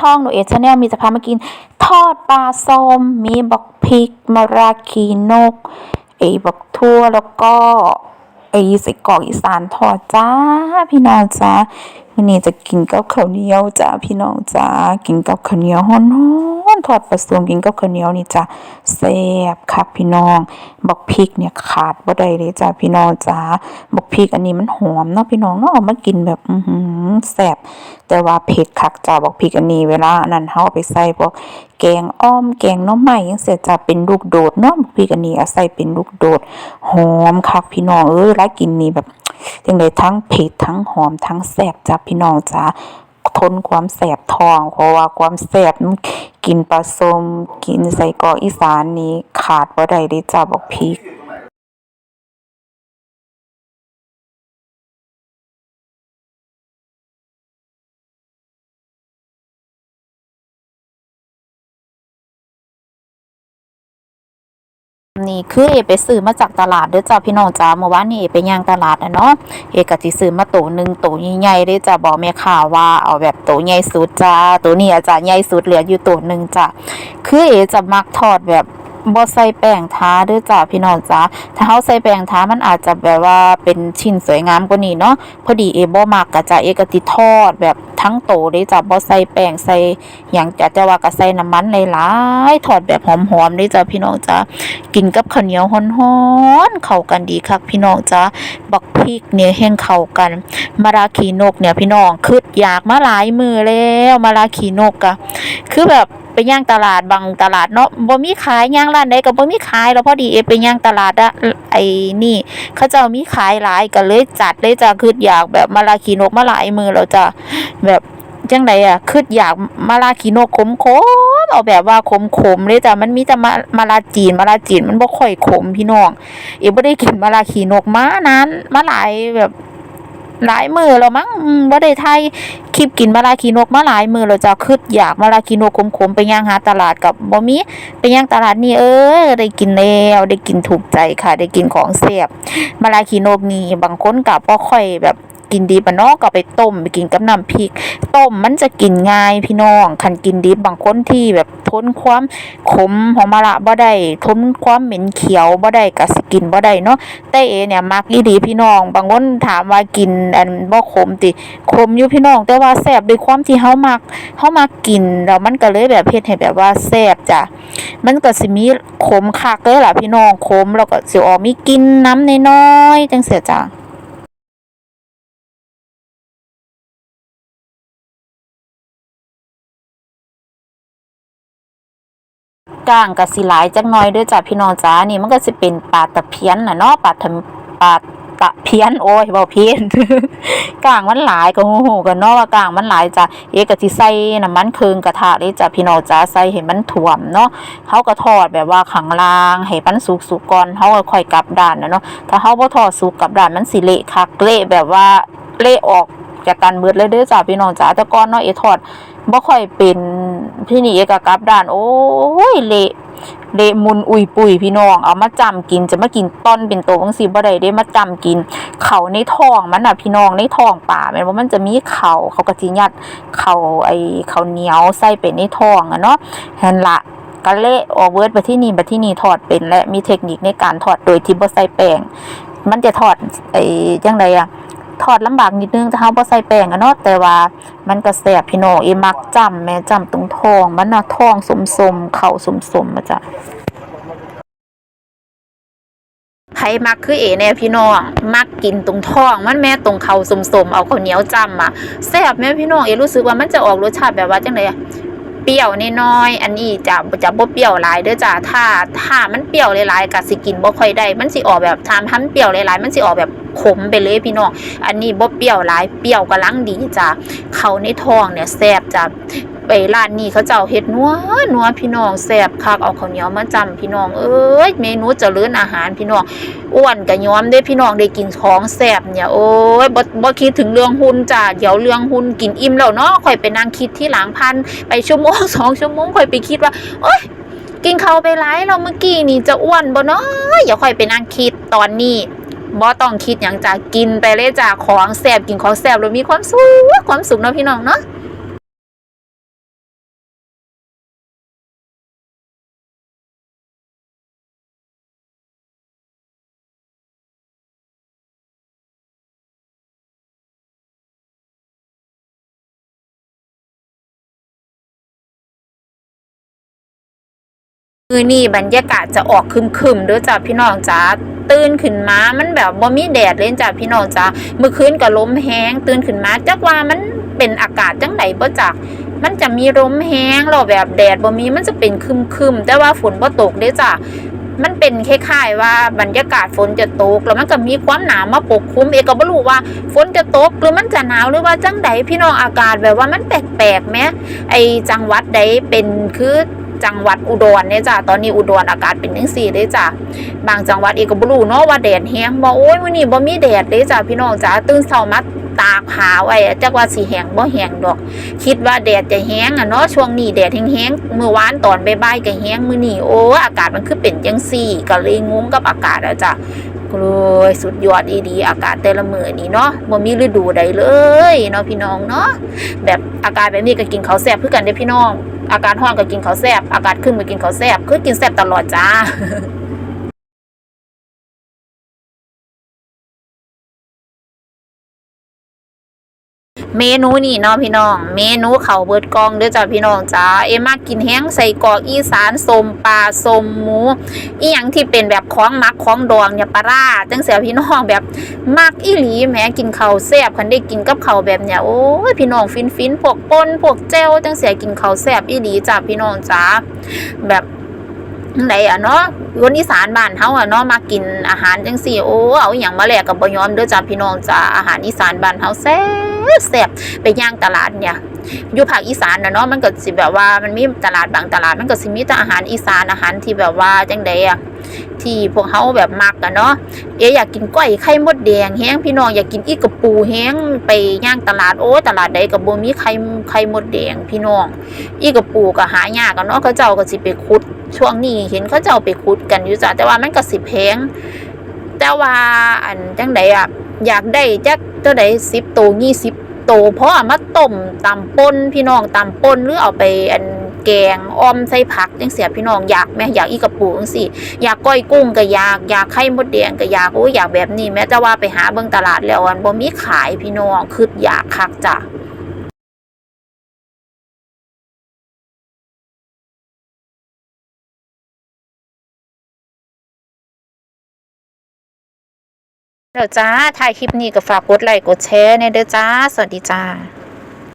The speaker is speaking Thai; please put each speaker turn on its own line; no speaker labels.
ช่องหนูเอชแนลมีจะพามากิน ทอดปลาส้มมีบักพริกมาราคีนกไอ้บักทั่วแล้วก็ไอ้ใส่กรอกอีสานทอดจ้า พี่น้องจ้าวันนี้จะกินกับข้าวเหนียวจ้าพี่น้องจ้ากินกับข้าวเหนียวฮ้อน ๆทอดปลาส้มกินกับข้าวเหนียวนี่จ้าแซ่บคักพี่น้อง บักพริกเนี่ยขาดบ่ได้เลยจ้าพี่น้องจ้าบักพริกอันนี้มันหอมเนาะพี่น้องเนาะเอามากินแบบอื้อหือแซ่บแต่ว่าเผ็ดคักจ้าบักพริกอันนี้เวลานั้นเฮาเอาไปใส่พวกแกงอ้อมแกงน่อไม้จังซี่จ้าเป็นลูกโดดเนาะบักพริกอันนี้เอาใส่เป็นลูกโดดหอมคักพี่น้องเอ้ยเวกินนี่แบบจังไดทั้งเผ็ดทั้งหอมทั้งแซ่บจ้าพี่น้องจ้า ทนความแสบท้องเพราะว่าความแสบกินปลาส้มกินใส่กรอกอีสานนี้ขาดบ่ได้เลยจ้าบักพริก นี่คือเอไปซื้อมาจากตลาดเด้อจ้าพี่น้องจ้าเมื่อวานนี่เอไปย่างตลาดนะเนาะเอก็สิซื้อมาตัวหนึ่งตัวใหญ่ๆเด้อจ้าบอกแม่ข่าว่าเอาแบบตัวใหญ่สุดจ้าตัวนี้อาจจะใหญ่สุดเหลืออยู่ตัวหนึ่งจ้าคือเอจะมักทอดแบบ บ่ใส่แป้งทาเด้อจ้าพี่น้องจ้าถ้าเฮาใส่แป้งทามันอาจจะแบบว่าเป็นชิ้นสวยงามกว่านี้เนาะพอดีเอบ่มักก็จะเอก็สิทอดแบบทั้งโตเลยจ้าบ่ใส่แป้งใส่หยังจะแต่ว่าก็ใส่น้ำมันหลายๆทอดแบบหอมๆเลยจ้าพี่น้องจ้ากินกับข้าวเหนียวฮ้อนๆเข้ากันดีคักพี่น้องจ้าบักพริกเนี่ยแห้งเข้ากันมะราขีนกเนี่ยพี่น้องคืออยากมาหลายมือแล้วมะราขีนกอะคือแบบ ไปย่างตลาดบางตลาดเนาะบ่มีขายย่างร้านใดก็บ่มีขายแล้วพอดีเอไปย่างตลาดอะไอ้นี่ เขาเจ้ามีขายหลายก็เลยจัดเลยจ้ะคืออยากแบบมะราขีนกมาหลายมือแล้วจ้ะแบบจังไดอะคืออยากมะราขีนกขมๆเอาแบบว่าขมๆเลยจ้ะมันมีแต่มะมะลาจีนมะลาจีนมันบ่ค่อยขมพี่น้องเอ๋บ่ได้กินมะลาขีนกมานานมาหลายแบบ หลายมือแล้วมั้งอืมบ่ได้ไทยคลิปกินมะลาคีนกมาหลายมือเราจะคืดอยากมะลาคีนกขมๆไปย่างหาตลาดกับบ่มีไปย่างตลาดนี่เออ ได้กินแล้วได้กินถูกใจค่ะ ได้กินของเสียบมะลาคีนกนี่บางคนกับ่ค่อยแบบ กินดิบอะเนาะก็ไปต้มไปกินกับน้ำพริก ต้มมันจะกินง่ายพี่น้องคันกินดิบบางคนที่แบบทนความขมของมะระบ่ได้ทนความเหม็นเขียวบ่ได้ก็สิกินบ่ได้เนาะแต่เอเนี่ยมักอีหลีพี่น้อง บางคนถามว่ากินอันบ่ขมติขมอยู่พี่น้อง แต่ว่าแซ่บด้วยความที่เฮามักเฮามักกินแล้วมันก็เลยแบบเฮ็ดให้แบบว่าแซ่บจ้ะมันก็สิมีขมคักเลยล่ะพี่น้องขมแล้วก็สิออกมีกินน้ำน้อยๆจังซี่จ้ะ ก้างกับสิหลายจักหน่อยด้วยจ้ะพี่น้องจ้านี่มันก็สิเป็นปลาตะเพียนน่ะเนาะปลาทำปลาตะเพี้ยนโอ้ยเว้าเพี้ยนก้างมันหลายก็ฮู้ๆกันเนาะว่าก้างมันหลายจ้ะเอกก็สิใส่น้ำมันเคืองกระทะเลยจ้ะพี่น้องจ้าใส่ให้มันท่วมเนาะเฮาก็ทอดแบบว่าข้างล่างให้มันสุกๆก่อนเฮาก็ค่อยกลับด้านน่ะเนาะถ้าเฮาบ่ทอดสุกกลับด้านมันสิเละคักเละแบบว่าเละออกจากกันเบิดเลยเด้อจ้ะพี่น้องจ้าแต่ก่อนเนาะเอทอดบ่ค่อยเป็น พี่นี่เอกกลับด้าน โอ้ยเละเละมุนอุยปุยพี่น้อง เอามาจำกินจะมากินต้นเป็นโตจังซี่บ่ได้เด้มาจำกิน เขาในท้องมันน่ะพี่น้องในท้องป่าแม่นว่ามันจะมีเขาเขาก็สิยัดเขาไอ้ข้าเหนียวใส่เป็นในท้องอะเนาะหั่นละก็เละออกเวิร์ดไปที่นี่บัดที่นี่ทอดเป็นและมีเทคนิคในการทอดโดยที่บ่ใส่แป้งมันจะทอดไอ้จังไดอะ ทอดลำบากนิดนึงถ้าเฮาบ่ใส่แป้งอะเนาะแต่ว่ามันก็แซ่บพี่น้องเอมักจ้ำแม่จ้ำตรงท้องมันน่ะท้องสมๆเข่าสมๆมาจ้ะไผมักคือเอแน่พี่น้อง มักกินตรงท้อง มันแม่ตรงเข่าสมๆเอาข้าวเหนียวจ้ำอะแซ่บแม่พี่น้องเอรู้สึกว่ามันจะออกรสชาติแบบว่าจังไดอะ เปรี้ยวน,น้อย อันนี้จะจะบ่เปรี้ยวหลายเด้อจ้ะถ้าถ้ามันเปรี้ยวหลายๆก็สิกินบ่ค่อยได้ มันสิออกแบบทำทำเปรี้ยวหลายๆมันสิออกแบบขมไปเลยพี่น้อง อันนี้บ่เปรี้ยวหลาย เปรี้ยวกำลังดีจ้ะเขาในท้องเนี่ยแซ่บจ้ะ ไปร้านนี้เขาเจ้าเฮ็ดนัวนัวพี่น้องแซ่บคักเอาข้าวเหนียวมาจำพี่น้องเอ้ยเมนูเจริญอาหารพี่น้องอ้วนก็ยอมเด้พี่น้องได้กินของแซ่บเนี่ยโอ้ยบ่บ่คิดถึงเรื่องหุ่นจ้ะเดี๋ยวเรื่องหุ่นกินอิ่มแล้วเนาะค่อยไปนั่งคิดที่หลังพันไปชั่วโมงสองชั่วโมงค่อยไปคิดว่าโอ๊ยกินข้าวไปหลายแล้วเมื่อกี้นี่จะอ้วนบ่เนาะอย่าค่อยไปนั่งคิดตอนนี้บ่ต้องคิดอย่างจะกินไปเลยจ้ะของแซ่บกินของแซ่บแล้วมีความสุขความสุขเนาะพี่น้องเนาะ มือนี่บรรยากาศจะออกคึมๆด้อจ้ะพี่น้องจ้าตื่นขึ้นมา มันแบบบ่มีแดดเลยจ้ะพี่น้องจ้าเมื่อคืนก็ล้มแห้ง ตื่นขึ้นมาจักว่ามันเป็นอากาศจังไดบ่จ้ะมันจะมีลมแห้งแล้วแบบแดดบ่มีมันจะเป็นครึมๆแต่ว่าฝนบ่ตกเด้จ้ะมันเป็นคล้ายๆว่าบรรยากาศฝนจะตกแล้วมันก็มีความหนาวมาปกคลุมเอกก็บ่รู้ว่า ฝนจะตกหรือมันจะหนาวหรือว่าจังใดพี่น้องอากาศแบบว่ามันแปลกๆแหมไอจังหวัดใดเป็นคือ จังหวัดอุดรเนี่ยจ้ะตอนนี้อุดรอากาศเป็นจังซี่เลยจ้ะบางจังหวัดเอกก็บ่รู้เนาะว่าแดดแห้งบ่โอ้ยมื้อนี้บ่มีแดดเลยจ้ะพี่น้องจ้ะตื่นเช้ามาตากผาไว้อะจักว่าสิแห้งบ่แห้งดอก คิดว่าแดดจะแห้งอะเนาะช่วงนี้แดดแห้งๆมื้อวานตอนบ่ายๆก็แห้งมื้อนี้โอ้อากาศมันคือเป็นจังซี่ ก็เลยงงกับอากาศอะจ้ะโอ้ยสุดยอดดีๆอากาศแต่ละมื้อนี้เนาะบ่มีฤดูใดเลยเนาะพี่น้องเนาะแบบอากาศแบบนี้ก็กินข้าวแซ่บคือกันเด้พี่น้อง อากาศห้อนก็กินข้าวแซบอากาศขึ้นก็กินข้าวแซบคือกินแซบตลอดจ้า เมนูนี่เนาะพี่น้อง เมนูเข้าเบิดกองเด้อจ้าพี่น้องจ้าเอ็มมากินแห้งใส่กอกอีสานสมปลาสมหมูอีหยังที่เป็นแบบของมักของดองเนี่ยปลาร้าจังเสียพี่น้องแบบมักอีหลีแหมกินข้าวแซ่บคันได้กินกับข้าวแบบเนี้ยโอ้ยพี่น้องฟินฟินพวกป่นพวกแจ่วจังเสียกินข้าวแซ่บอีหลีจ้าพี่น้องจ้าแบบไหนอะเนาะคนอีสานบ้านเฮาอะเนาะมากินอาหารจังซี่โอ้เอาอย่างมาแลกกับบ่ยอมเด้อจ้าพี่น้องจ้าอาหารอีสานบ้านเฮาแซ่บ แซ่บไปย่างตลาดเนี่ยอยู่ภาคอีสานนะเนาะมันก็สิแบบว่ามันมีตลาดบางตลาดมันก็สิมีแต่อาหารอีสานอาหารที่แบบว่าจังใดอะที่พวกเฮาแบบมักอะเนาะเอะอยากกินก้อยไข่มดแดงแห้งพี่น้องอยากกินอีกกระปูแห้งไปย่างตลาดโอ้ตลาดใดก็บ่มีไข่ไข่มดแดงพี่น้อง อีกกระปูก็หายากอะเนาะเขาเจ้าก็สิไปขุด ช่วงนี้เห็นเขาเจ้าไปขุดกันอยู่จ้ะแต่ว่ามันก็สิแพงแต่ว่าอันจังใดอะ อยากได้จักเท่าใดสิบโต20โตเพราะามาต้มตำป่นพี่น้องตำป่นหรือเอาไปอันแกงอ้อมใส่ผักจังเสียพี่น้องอยากแม่อยากอีกระปูจังสิอยากก้อยกุ้งก็อยากอยากไข่มดแดงก็อยากโอ้อยากแบบนี้แม้จะว่าไปหาเบิ่งตลาดแล้วอันบ่มีขายพี่น้องคืออยากคักจ้ะ เดี๋ยวจ้าถ่ายคลิปนี้ก็ฝากกดไลค์กดแชร์ในเด้อจ้า สวัสดีจ้า